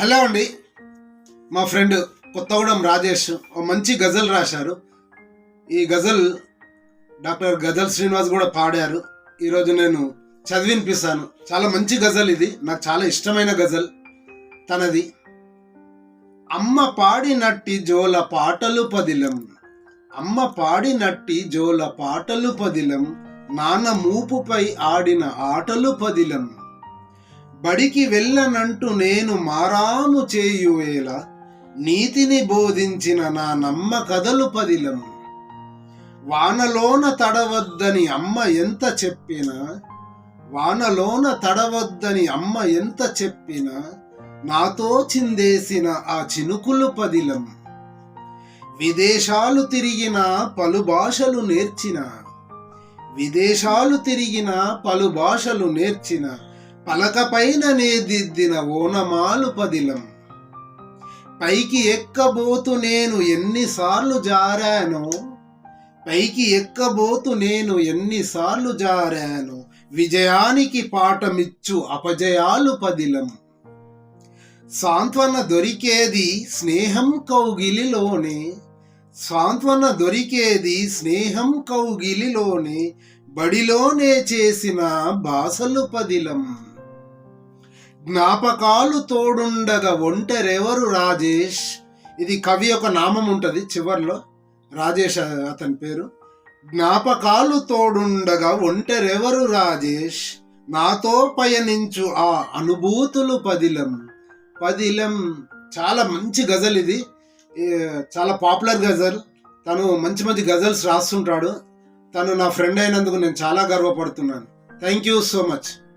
Hello అండి. మా friend Kothagudem Rajesh ఒక మంచి గజల్ రాశారు. ఈ గజల్ డాక్టర్ గజల్ శ్రీనివాస్ కూడా పాడారు. ఈరోజు నేను చదివినిపిస్తాను. చాలా మంచి గజల్ ఇది. నాకు చాలా ఇష్టమైన గజల్ తనది. అమ్మ పాడినట్టి జోల పాటలు పదిలం. అమ్మ పాడినట్టి జోల పాటలు పదిలం. నాన్న మూపుపై ఆడిన ఆటలు పదిలం. బడికి వెళ్ళనంటూ నేను మారాము చేయువేళ నీతిని బోధించిన నా నమ్మ కథలు పదిలం వానలోన తడవద్దని అమ్మ ఎంత చెప్పినా వానలోన తడవద్దని అమ్మ ఎంత చెప్పినా నాతో చిందేసిన ఆ చినుకులు పదిలం. విదేశాలు తిరిగిన పలు భాషలు నేర్చిన విదేశాలు తిరిగిన పలు భాషలు నేర్చిన పలకపైన నేదిద్దిన ఓనమాలు పదిలం. పైకి ఎక్కబోతు నేను ఎన్నిసార్లు జారాను? పైకి ఎక్కబోతు నేను ఎన్నిసార్లు జారాను? విజయానికి పాఠమిచ్చు అపజయాలు పదిలం. సాంత్వన దొరికేది స్నేహం కౌగిలిలోనే. సాంత్వన దొరికేది స్నేహం కౌగిలిలోనే. బడిలోనే చేసిన బాసలు పదిలం. జ్ఞాపకాలు తోడుండగా ఒంటరెవరు రాజేష్? ఇది కవి యొక్క నామం ఉంటుంది చివర్లో. రాజేష్ అతని పేరు. జ్ఞాపకాలు తోడుండగా ఒంటరెవరు రాజేష్? నాతో పయనించు ఆ అనుభూతులు పదిలం. పదిలం చాలా మంచి గజల్ ఇది. చాలా పాపులర్ గజల్. తను మంచి మంచి గజల్స్ రాస్తుంటాడు. తను నా ఫ్రెండ్ అయినందుకు నేను చాలా గర్వపడుతున్నాను. Thank you so much.